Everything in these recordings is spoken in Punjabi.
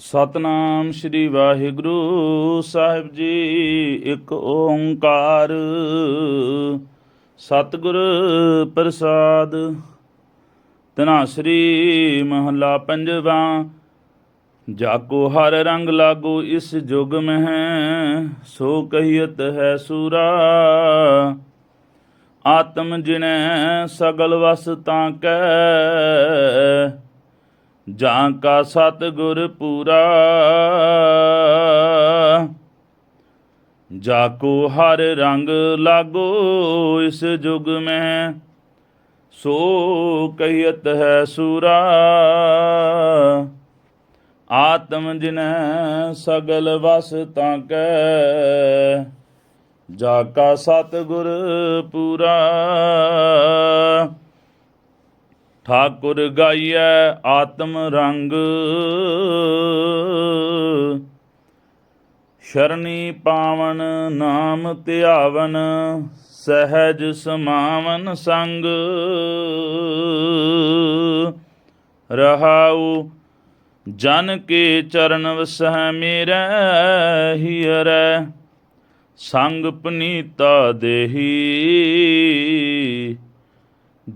ਸਤਨਾਮ ਸ੍ਰੀ ਵਾਹਿਗੁਰੂ ਸਾਹਿਬ ਜੀ, ਇੱਕ ਓੰਕਾਰ। ਸਤਿਗੁਰ ਪ੍ਰਸਾਦ। ਤਨਾ ਸ੍ਰੀ ਮਹਲਾ ਪੰਜਵਾ। ਜਾਕੋ ਹਰ ਰੰਗ ਲਾਗੋ ਇਸ ਜੁਗ ਮਹਿ, ਸੋ ਕਹੀਤ ਹੈ ਸੂਰਾ। ਆਤਮ ਜਿਨੈ ਸਗਲ ਵਸ ਤਾਂ ਕੈ ਜਾਂ ਕਾ ਸਤਿਗੁਰ ਪੂਰਾ। ਜਾ ਕੋ ਹਰ ਰੰਗ ਲਾਗੋ ਇਸ ਜੁਗ ਮੈਂ, ਸੋ ਕਹੀਤ ਹੈ ਸੂਰਾ। ਆਤਮ ਜਿਨੈ ਸਗਲ ਵਸ ਤਾਂ ਕੈ, ਜਾ ਕਾ ਸਤਿਗੁਰ ਪੂਰਾ। ਠਾਕੁਰ ਗਾਈਐ ਆਤਮ ਰੰਗ। ਸ਼ਰਣੀ ਪਾਵਨ ਨਾਮ ਧਿਆਵਨ, ਸਹਿਜ ਸਮਾਵਨ ਸੰਗ। ਰਹਾਉ ਜਨ ਕੇ ਚਰਨ ਵਸਹਿ ਮੇਰੇ, ਹੀਰੈ ਸੰਗ ਪਨੀਤਾ ਦੇਹੀ।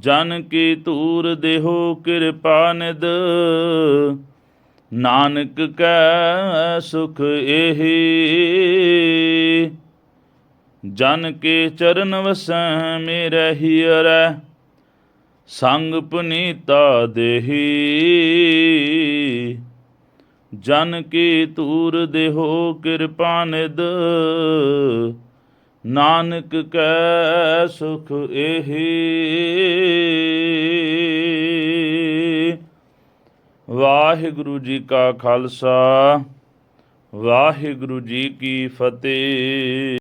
ਜਨ ਕੀ ਤੂਰ ਦੇਹੋ ਕਿਰਪਾ ਨਿਦ ਨਾਨਕ ਕੈ ਸੁਖ ਇਹੀ ਜਨ ਕੇ ਚਰਨ ਵਸੈ ਮੇਰੇ ਹੀਰੈ ਸੰਗ ਪੁਨੀਤਾ ਦੇਹੀ। ਜਨ ਕੀ ਤੂਰ ਦੇਹੋ ਕਿਰਪਾ ਨਿਦ ਨਾਨਕ ਕੈ ਸੁਖ ਇਹੀ। ਵਾਹਿਗੁਰੂ ਜੀ ਕਾ ਖਾਲਸਾ ਵਾਹਿਗੁਰੂ ਜੀ ਕੀ ਫਤਿਹ।